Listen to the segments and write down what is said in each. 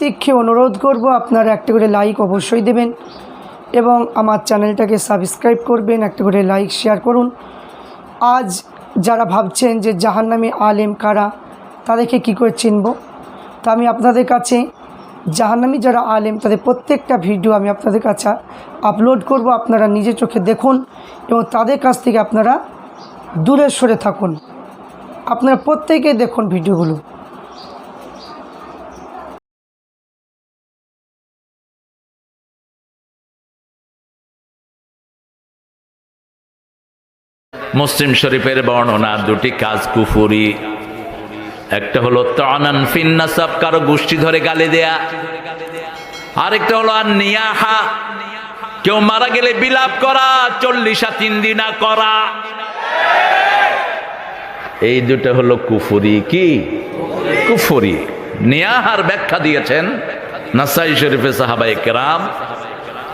প্রত্যেককে অনুরোধ করব আপনারা একটা করে লাইক অবশ্যই দেবেন এবং আমার চ্যানেলটাকে সাবস্ক্রাইব করবেন, একটা করে লাইক শেয়ার করুন। আজ যারা ভাবছেন যে জাহান্নামী আলেম কারা, তাদেরকে কী করে চিনব? তা আমি আপনাদের কাছে, জাহান্নামী যারা আলেম, তাদের প্রত্যেকটা ভিডিও আমি আপনাদের কাছে আপলোড করব। আপনারা নিজে চোখে দেখুন এবং তাদের কাছ থেকে আপনারা দূরে সরে থাকুন। আপনারা প্রত্যেকেই দেখুন ভিডিওগুলো মুসলিম শরীফের বর্ণনা, দুটি কাজ কুফুরি। একটা হলো তানান ফিন্নাসাব কারও গোষ্ঠী ধরে গালি দেয়া। আরেকটা হলো আর নিয়াহা, কেউ মারা গেলে বিলাপ করা, চল্লিশা তিন দিনা করা। এই দুটো হলো কুফুরি কি? কুফুরি। নিয়াহার ব্যাখ্যা দিয়েছেন নাসাই শরীফে সাহাবাই কেরাম।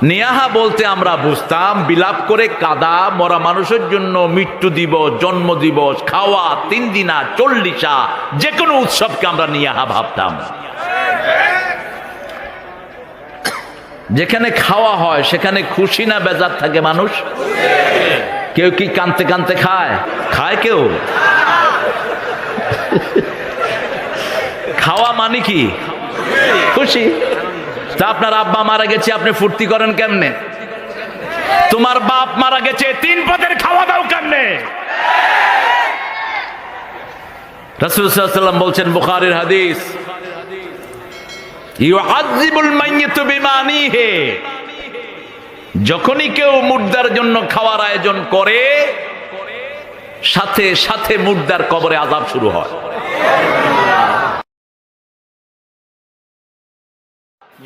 নিয়াহা বলতে আমরা বুঝতাম, বিলাপ করে কাদা, মরা মানুষের জন্য মৃত্যু দিবস, জন্ম দিবস, খাওয়া, তিন দিনা, চল্লিশা যে কোনো উৎসবকে আমরা নিয়াহা ভাবতাম। যেখানে খাওয়া হয়, সেখানে খুশি না বেজার থাকে মানুষ? কেউ কি কানতে কানতে খায়? খায় কেউ? খাওয়া মানে কি? খুশি। তা আপনার আব্বা মারা গেছে, আপনি ফুর্তি করেন কেমনে? তোমার বাপ মারা গেছে, তিন পদের খাওয়া দাও কেমনে? রাসুলাম বলছেন, বুখারের হাদিস যখনই কেউ মুর্দার জন্য খাওয়ার আয়োজন করে, সাথে সাথে মুর্দার কবরে আজাব শুরু হয়।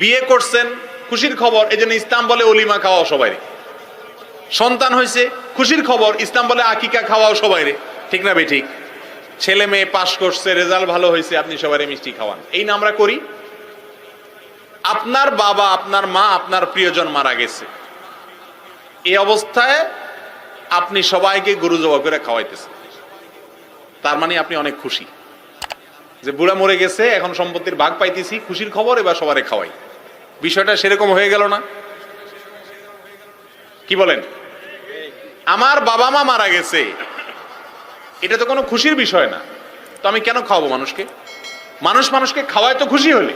বিয়ে করছেন, খুশির খবর এই জন্য ইসলাম বলে অলিমা খাওয়াও সবাই সন্তান হয়েছে, খুশির খবর, ইসলাম বলে আকিকা খাওয়াও সবাই ঠিক না বে ঠিক? ছেলে মেয়ে পাশ করছে, রেজাল্ট ভালো হয়েছে, আপনি সবাই মিষ্টি খাওয়ান। এই না আমরা করি? আপনার বাবা, আপনার মা, আপনার প্রিয়জন মারা গেছে। এই অবস্থায় আপনি সবাইকে গরু জবা করে খাওয়াইতেছেন। তার মানে আপনি অনেক খুশি। যে বুড়া মরে গেছে, এখন সম্পত্তির ভাগ পাইতেছি, খুশির খবর এবার সবারে খাওয়াই। বিষয়টা সেরকম হয়ে গেল না। কি বলেন? আমার বাবা মা মারা গেছে। এটা তো কোনো খুশির বিষয় না। তো আমি কেন খাওয়াবো মানুষকে? মানুষ মানুষকে খাওয়ায় তো খুশি হলে।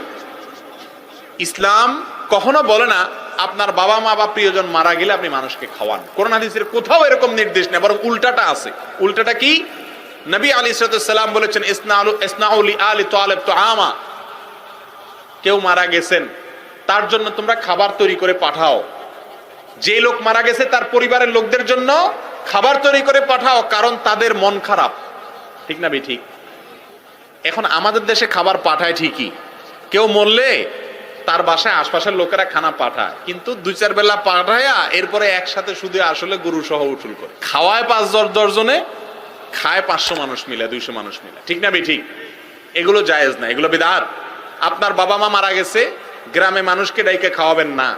ইসলাম কখনো বলে না, আপনার বাবা মা বা প্রিয়জন মারা গেলে আপনি মানুষকে খাওয়ান। কোরআন হাদিসের কোথাও এরকম নির্দেশ নেই, বরং উল্টাটা আছে। উল্টাটা কি? নবী আলী সালাম বলেছেন ইসনাউলি আলী তোয়ালেব তো আমা কেউ মারা গেছেন তার জন্য তোমরা খাবার তৈরি করে পাঠাও। যে লোক মারা গেছে তার পরিবারের লোকদের জন্য খাবার তৈরি করে পাঠাও, কারণ তাদের মন খারাপ। ঠিক না ঠিক এখন আমাদের দেশে খাবার পাঠায় ঠিকই। কেউ মরলে তার বাসায় আশপাশের লোকেরা খানা পাঠায়, কিন্তু দুই চার বেলা পাঠায়া এরপরে একসাথে শুধু আসলে গরু সহ উঠুল করে। খাওয়ায় পাঁচ দশ দশজনে, খায় পাঁচশো মানুষ মিলে, দুইশো মানুষ মিলে। ঠিক না ঠিক এগুলো জায়েজ না, এগুলো বিদার আপনার বাবা মা মারা গেছে গ্রামে মানুষকে ডাইকে খাওয়াবেন না।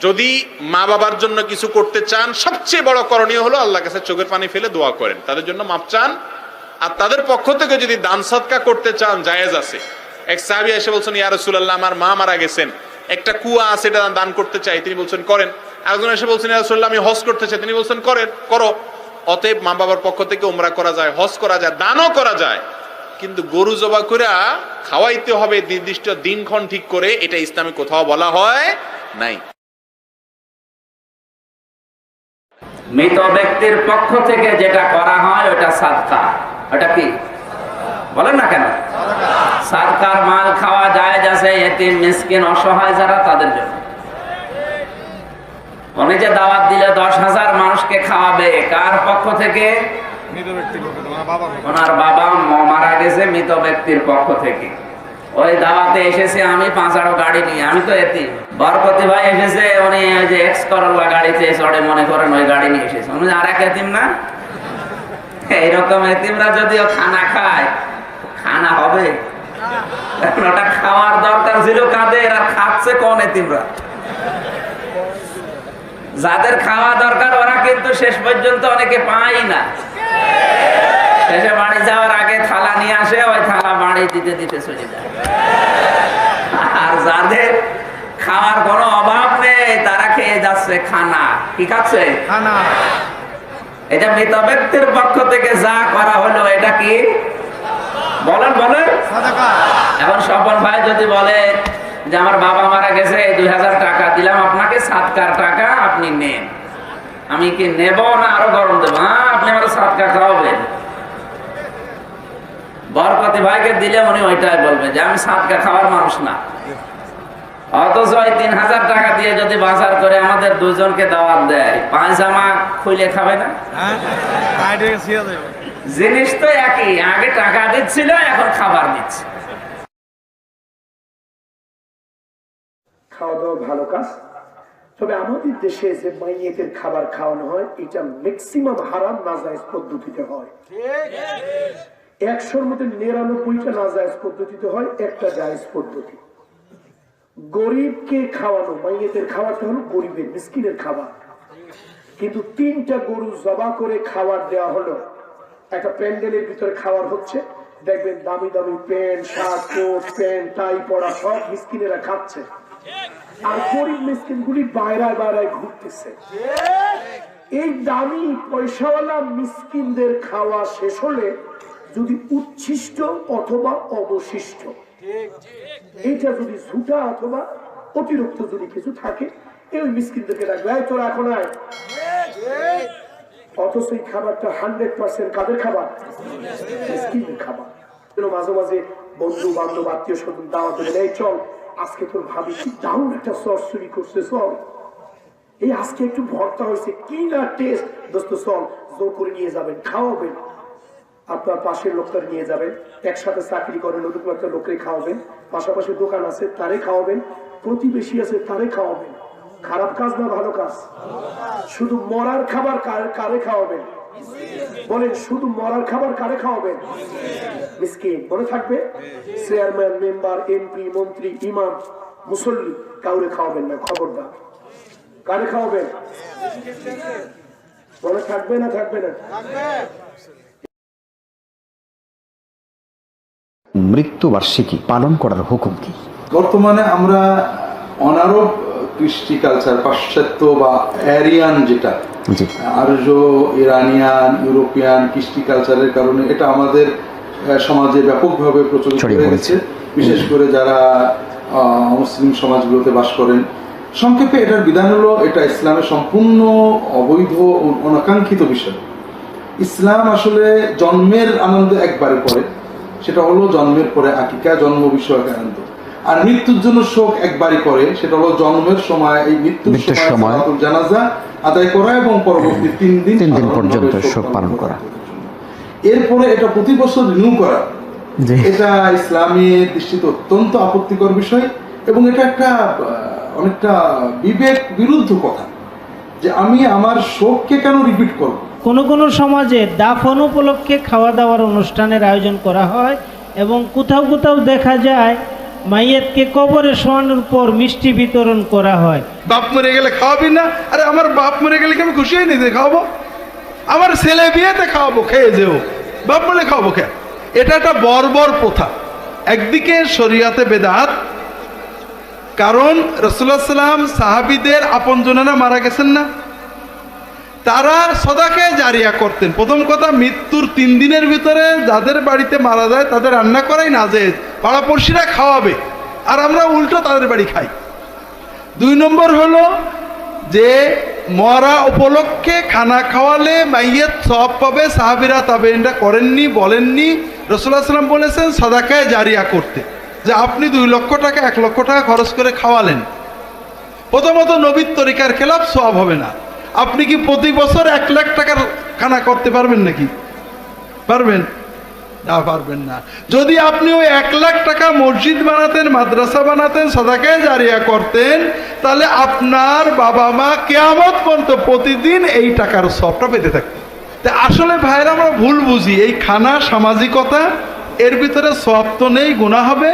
যদি মা বাবার জন্য কিছু করতে চান, সবচেয়ে বড় করণীয় হলো আল্লাহ কাছে চোখের পানি ফেলে দোয়া করেন। তাদের জন্য মাপ চান। আর তাদের পক্ষ থেকে যদি দান সৎকা করতে চান, জায়েজ আছে। এক সাহাবি এসে বলছেন, ইয়া রাসূলুল্লাহ, আমার মা মারা গেছেন। একটা কুয়া আছে, এটা দান করতে চাই। তিনি বলছেন, করেন। একজন এসে বলছেন, ইয়া রাসূলুল্লাহ, আমি হজ করতে চাই। তিনি বলছেন, করেন, করো। অতএব মা বাবার পক্ষ থেকে উমরা করা যায়, হজ করা যায়, দানও করা যায়। কিন্তু গরু জবা করে খাওয়াইতে হবে নির্দিষ্ট দিনক্ষণ ঠিক করে, এটা ইসলামে কোথাও বলা হয় নাই। মৃত ব্যক্তির পক্ষ থেকে যেটা করা হয়, ওটা সাদকা। ওটা কি? বলেন না কেন? সাদকার মাল খাওয়া যায় যাচ্ছে এতিম, মিসকিন, অসহায় যারা, তাদের জন্য। উনি যে দাওয়াত দিলে দশ হাজার মানুষকে খাওয়াবে, কার পক্ষ থেকে? মৃত ব্যক্তির পক্ষ থেকে ওই দাওয়াতে এসেছে, আমি পাঁচাড়ো গাড়ি নিয়ে, আমি তো এতিম বরপতি ভাই এসেছে, উনি ওই যে এক্স করল্লা গাড়িতে চড়ে, মনে করেন ওই গাড়ি নিয়ে এসেছে। উনি আর এক এতিম না? এইরকম এতিমরা যদিও খানা খায়, খানা হবে। ওটা খাওয়ার দরকার ছিল কাদের, আর খাচ্ছে কোন এতিমরা? যাদের খাওয়া দরকার ওরা কিন্তু শেষ পর্যন্ত অনেকে পায় না। শেষে বাড়ি যাওয়ার আগে থালা নিয়ে আসে ওই থালা বাড়ি দিতে দিতে চলে যায়। আর যা খাওয়ার কোনো অভাব নেই তারা খেয়ে যাচ্ছে খানা। কি খাচ্ছে? খানা। এটা মৃত ব্যক্তির পক্ষ থেকে যা করা হলো এটা কি? বলেন বলেন। এখন স্বপন ভাই যদি বলে যে আমার বাবা মারা গেছে দুই হাজার টাকা দিলাম আপনাকে সাতকার টাকা আপনি নেন আমি কি নেব না আরও গরম দেবো হ্যাঁ আপনি আমার সাতকা খাওয়াবেন বরপতি ভাইকে দিলে উনি ওইটাই বলবেন যে আমি সাতকা খাওয়ার মানুষ না অথচ ওই তিন হাজার টাকা দিয়ে যদি বাজার করে আমাদের দুজনকে দাওয়াত দেয় পায়জামা খুলে খাবে না হ্যাঁ জিনিস তো একই আগে টাকা দিচ্ছিল এখন খাবার দিচ্ছে খাওয়া দাওয়া ভালো কাজ। তবে আমাদের দেশে যে মাইয়েতের খাবার খাওয়ানো হয়, এটা ম্যাক্সিমাম হারাম নাজাইজ পদ্ধতিতে হয়। একশোর মধ্যে নিরানব্বইটা নাজাইজ পদ্ধতিতে হয়, একটা জায়েজ পদ্ধতি। গরিবকে খাওয়ানো মাইয়েতের খাবারটা হলো গরিবের, মিসকিনের খাবার। কিন্তু তিনটা গরু জবা করে খাবার দেওয়া হলো। একটা প্যান্ডেলের ভিতরে খাবার হচ্ছে। দেখবেন দামি দামি pant, shirt, coat, pant, tie পড়া সব মিসকিনেরা খাচ্ছে। আর গরিব মিসকিন গুলি বাইরায় বাইরায় ঘুরতেছে। এই দামি পয়সাওয়ালা মিসকিনদের খাওয়া শেষ হলে যদি উচ্ছিষ্ট অথবা অবশিষ্ট, এইটা যদি ঝুটা অথবা অতিরিক্ত যদি কিছু থাকে, এই মিসকিনদেরকে রাখবে। তোরা এখন আয়। অথচ এই খাবারটা হান্ড্রেড পার্সেন্ট কাদের খাবার? মিসকিনের খাবার। মাঝে মাঝে বন্ধু বান্ধব আত্মীয় স্বজন দাওয়া দেবেন চল। আজকে তোর ভাবি দারুণ একটা সস চুরি করছে, চল। এই আজকে একটু ভর্তা হয়েছে কি না টেস্ট দোস্ত, চল, জোর করে নিয়ে যাবেন, খাওয়াবেন। আপনার পাশের লোকটা নিয়ে যাবেন, একসাথে চাকরি করেন, ওরকম একটা লোককে খাওয়াবেন। পাশাপাশি দোকান আছে, তারে খাওয়াবেন। প্রতিবেশী আছে, তারে খাওয়াবেন। খারাপ কাজ না, ভালো কাজ। শুধু মরার খাবার কারে খাওয়াবেন? বলেন শুধু মরার খাবার কারে খাওয়াবেন? মিসকিন মনে থাকবে? চেয়ারম্যান মেম্বার এমপি মন্ত্রী ইমাম মুসল্লি কাউরে খাওয়াবেন না খবরদার। কারে খাওয়াবেন? মনে থাকবে না থাকবে না? মৃত্যুবার্ষিকী পালন করার হুকুম কি? বর্তমানে আমরা অনারব কৃষ্টি কালচার পাশ্চাত্য বা অ্যারিয়ান যেটা আর্য ইরানিয়ান ইউরোপিয়ান কৃষ্টি কালচারের কারণে এটা আমাদের সমাজে ব্যাপকভাবে প্রচলিত হয়ে গেছে। বিশেষ করে যারা মুসলিম সমাজগুলোতে বাস করেন সংক্ষেপে এটার বিধান হলো এটা ইসলামের সম্পূর্ণ অবৈধ অনাকাঙ্ক্ষিত বিষয়। ইসলাম আসলে জন্মের আনন্দ একবারে পরে সেটা হলো জন্মের পরে আকিকা জন্ম বিষয়ক আনন্দ। আর মৃত্যুর জন্য শোক একবারই করে সেটা হলো জন্মের সময় এই মৃত্যুর সময় জানাজা আদায় করা এবং পরবর্তী তিন দিন তিন দিন পর্যন্ত শোক পালন করা। এরপরে এটা প্রতি বছর রিনিউ করা। এটা ইসলামের দৃষ্টিতে অত্যন্ত আপত্তিকর বিষয় এবং এটা একটা অনেকটা বিবেক বিরুদ্ধ কথা যে আমি আমার শোককে কেন রিপিট করব কোনো কোনো সমাজে দাফন উপলক্ষে খাওয়া দাওয়ার অনুষ্ঠানের আয়োজন করা হয় এবং কোথাও কোথাও দেখা যায় মাইয়েতকে কবরে শোয়ানোর পর মিষ্টি বিতরণ করা হয়। বাপ মরে গেলে খাওয়াবি না? আরে আমার বাপ মরে গেলে কি আমি খুশি হয়ে নিতে খাওয়াবো? আমার ছেলে বিয়েতে খাওয়াবো, খেয়ে যেও। বাপ মরে খাওয়াবো কে? এটা একটা বর্বর প্রথা। একদিকে শরিয়াতে বেদাত, কারণ রসুল্লাহ সাল্লাম সাহাবিদের আপনজনেরা মারা গেছেন না? তারা সদাকে জারিয়া করতেন। প্রথম কথা, মৃত্যুর তিন দিনের ভিতরে যাদের বাড়িতে মারা যায়, তাদের রান্না করাই না যে পাড়াপড়শিরা খাওয়াবে, আর আমরা উল্টো তাদের বাড়ি খাই। দুই নম্বর হলো যে মরা উপলক্ষে খানা খাওয়ালে মাইয়ের সব পাবে, সাহাবিরা তবে এটা করেননি, বলেননি। রসুল্লাহ সাল্লাম বলেছেন, সাদাকায় জারিয়া করতে। যে আপনি দুই লক্ষ টাকা, এক লক্ষ টাকা খরচ করে খাওয়ালেন। প্রথমত নবীর তরিকার খেলাফ সব হবে না। আপনি কি প্রতি বছর এক লাখ টাকার খানা করতে পারবেন নাকি? পারবেন। না পারবেন না। যদি আপনি ওই এক লাখ টাকা মসজিদ বানাতেন, মাদ্রাসা বানাতেন, সদাকায় জারিয়া করতেন, তাহলে আপনার বাবা মা কেয়ামত পর্যন্ত প্রতিদিন এই টাকার সবটা পেতে থাকতেন তা আসলে ভাইরা আমরা ভুল বুঝি। এই খানা সামাজিকতা, এর ভিতরে সব তো নেই গুণা হবে।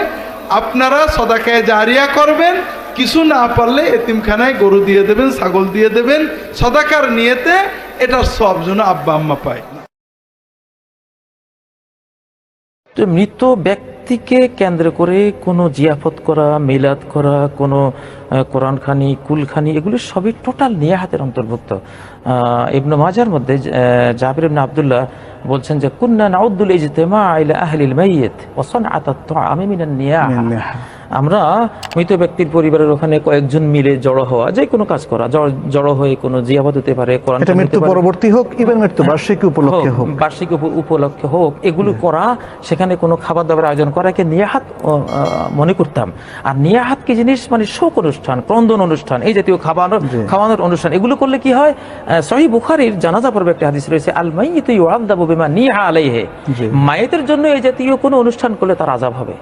আপনারা সদাকায় জারিয়া করবেন, কিছু না পারলে এতিমখানায় গরু দিয়ে দেবেন, ছাগল দিয়ে দেবেন, সদাকার নিয়েতে এটার সব জন্য আব্বা আম্মা পায়। মৃত ব্যক্তিকে কেন্দ্র করে কোনো জিয়াফত করা, মিলাদ করা, কোনো কোরআনখানি, কুলখানি, এগুলি সবই টোটাল নিয়াহাতের অন্তর্ভুক্ত। ইবনু মাজার মধ্যে জাবির ইবনে আবদুল্লাহ বলছেন যে, কুন্না নাউদ্দুল ইজতেমা আইলা আহলিল মাইয়িত ওয়া সানআতাত তুআমি মিনান নিয়াহা। আমরা মৃত ব্যক্তির পরিবারের ওখানে কয়েকজন মিলে জড়ো হওয়া যে কোনো কাজ করা জড়ো হয়ে কোনো জিয়াবাদ হতে পারে এটা মৃত্যু পরবর্তী হোক ইভেন মৃত্যু বার্ষিকী উপলক্ষে হোক বার্ষিক উপলক্ষে হোক এগুলো করা সেখানে কোনো খাবার দাবার আয়োজন করাকে নিয়াহাত মনে করতাম। আর নিয়াহাত কি জিনিস? মানে শোক অনুষ্ঠান ক্রন্দন অনুষ্ঠান এই জাতীয় খাবানোর খাওয়ানোর অনুষ্ঠান এগুলো করলে কি হয়? সহি বুখারির জানাজা পর্বে একটা হাদিস রয়েছে আল মাইয়িতু ইউআযাবু বিমা নিহা আলাইহি। মায়েতের জন্য এই জাতীয় কোনো অনুষ্ঠান করলে তার আযাব হবে।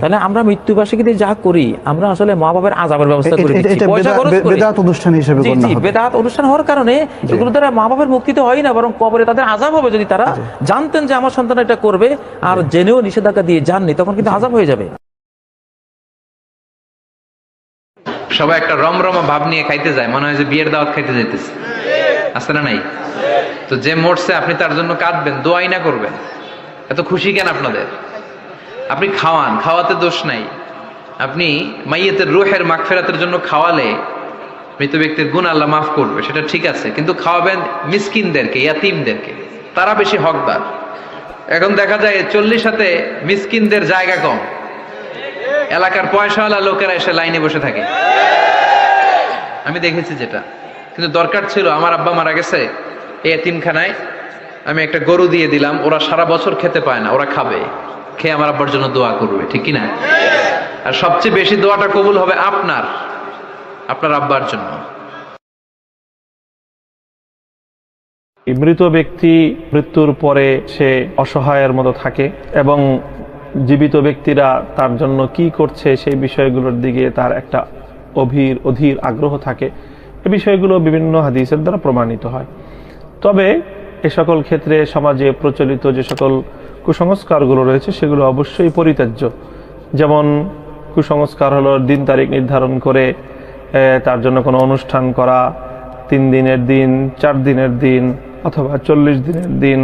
তাহলে আমরা মৃত্যুবার্ষিকীতে যা করি আমরা আসলে মা বাবার আযাবের ব্যবস্থা করে দিচ্ছি। পয়সা খরচ করে। বেদাত অনুষ্ঠান হিসেবে গণ্য হবে। বেদাত অনুষ্ঠান হওয়ার কারণে এগুলো দ্বারা মা বাবার মুক্তি তো হয় না বরং কবরে তাদের আজাব হবে যদি তারা জানতেন যে আমার সন্তান এটা করবে আর জেনেও নিষেধাজ্ঞা দিয়ে জাননি তখন কিন্তু আজাব হয়ে যাবে। সবাই একটা রমরমা ভাব নিয়ে খাইতে যায় মনে হয় যে বিয়ের দাওয়াত খাইতে যাইতেছে। আছে না নাই? তো যে মরছে আপনি তার জন্য কাঁদবেন দোয়াই না করবেন। এত খুশি কেন আপনাদের? আপনি খাওয়ান খাওয়াতে দোষ নাই। আপনি মাইয়েতের রুহের মাগফেরাতের জন্য খাওয়ালে মৃত ব্যক্তির গুণ আল্লাহ মাফ করবে, সেটা ঠিক আছে, কিন্তু খাওয়াবেন মিসকিনদেরকে, ইয়াতিমদেরকে, তারা বেশি হকদার। এখন দেখা যায় চল্লিশ হাতে মিসকিনদের জায়গা কম। এলাকার পয়সাওয়ালা লোকেরা এসে লাইনে বসে থাকে। আমি দেখেছি যেটা। কিন্তু দরকার ছিল, আমার আব্বা মারা গেছে এই এতিমখানায়, আমি একটা গরু দিয়ে দিলাম, ওরা সারা বছর খেতে পায় না, ওরা খাবে। খেয়ে আমার আব্বার জন্য দোয়া করবে, ঠিক কি না? আর সবচেয়ে বেশি দোয়াটা কবুল হবে আপনার আপনার আব্বার জন্য। মৃত ব্যক্তি মৃত্যুর পরে সে অসহায়ের মতো থাকে এবং জীবিত ব্যক্তিরা তার জন্য কি করছে সেই বিষয়গুলোর দিকে তার একটা অধীর অধীর আগ্রহ থাকে। এ বিষয়গুলো বিভিন্ন হাদিসের দ্বারা প্রমাণিত হয়। তবে এ সকল ক্ষেত্রে সমাজে প্রচলিত যে সকল কুসংস্কারগুলো রয়েছে সেগুলো অবশ্যই পরিত্যাজ্য। যেমন কুসংস্কার হলো দিন তারিখ নির্ধারণ করে তার জন্য কোনো অনুষ্ঠান করা, তিন দিনের দিন, চার দিনের দিন, অথবা চল্লিশ দিনের দিন,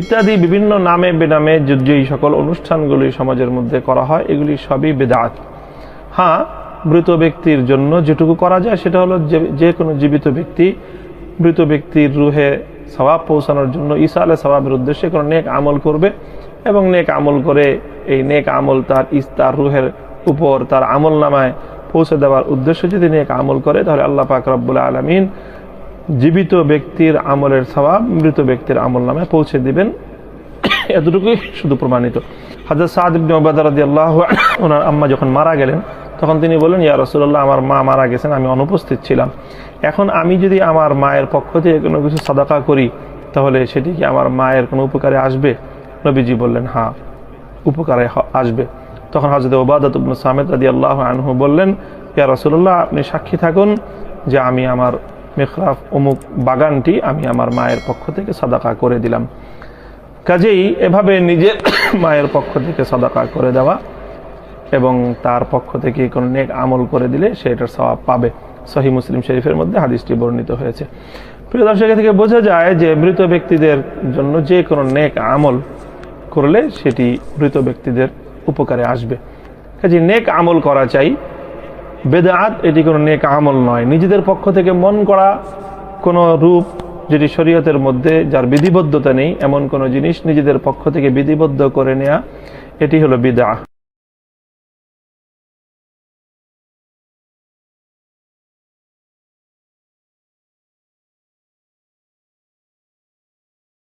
ইত্যাদি বিভিন্ন নামে বেনামে যেই সকল অনুষ্ঠানগুলি সমাজের মধ্যে করা হয়, এগুলি সবই বেদাত। হ্যাঁ মৃত ব্যক্তির জন্য যেটুকু করা যায়, সেটা হলো যে কোনো জীবিত ব্যক্তি, মৃত ব্যক্তির রুহে সবাব পৌঁছানোর জন্য ঈসা আলে সবাবের উদ্দেশ্যে কোনো নেক আমল করবে এবং নেক আমল করে, এই নেক আমল তার ইস, তার রুহের উপর তার আমল নামায় পৌঁছে দেওয়ার উদ্দেশ্যে যদি নেক আমল করে, তাহলে আল্লাহ পাক রব্বুল আলমিন জীবিত ব্যক্তির আমলের সবাব মৃত ব্যক্তির আমল নামায় পৌঁছে দিবেন। এতটুকুই শুধু প্রমাণিত। হাজর ইবনে ওবাদা ওনার আম্মা যখন মারা গেলেন, তখন তিনি বলেন ইয়া রাসূলুল্লাহ, আমার মা মারা গেছেন, আমি অনুপস্থিত ছিলাম। এখন আমি যদি আমার মায়ের পক্ষ থেকে কোনো কিছু সাদাকা করি, তাহলে সেটি কি আমার মায়ের কোনো উপকারে আসবে? নবীজি বললেন হ্যাঁ উপকারে আসবে। তখন হজরত ওবাদত ইবনে সামেদ রাদিয়াল্লাহু আনহু বললেন, ইয়া রাসূলুল্লাহ, আপনি সাক্ষী থাকুন যে আমি আমার মেখরাফ অমুক বাগানটি আমি আমার মায়ের পক্ষ থেকে সাদাকা করে দিলাম। কাজেই এভাবে নিজের মায়ের পক্ষ থেকে সাদাকা করে দেওয়া এবং তার পক্ষ থেকে কোনো নেক আমল করে দিলে সে এটার স্বভাব পাবে। সহি মুসলিম শরীফের মধ্যে হাদিসটি বর্ণিত হয়েছে। প্রিয় দর্শক থেকে বোঝা যায় যে মৃত ব্যক্তিদের জন্য যে কোনো নেক আমল করলে সেটি মৃত ব্যক্তিদের উপকারে আসবে। কাজে নেক আমল করা চাই। বেদাত এটি কোনো নেক আমল নয়। নিজেদের পক্ষ থেকে মন করা কোনো রূপ যেটি শরীয়তের মধ্যে যার বিধিবদ্ধতা নেই, এমন কোনো জিনিস নিজেদের পক্ষ থেকে বিধিবদ্ধ করে নেয়া, এটি হলো বিদা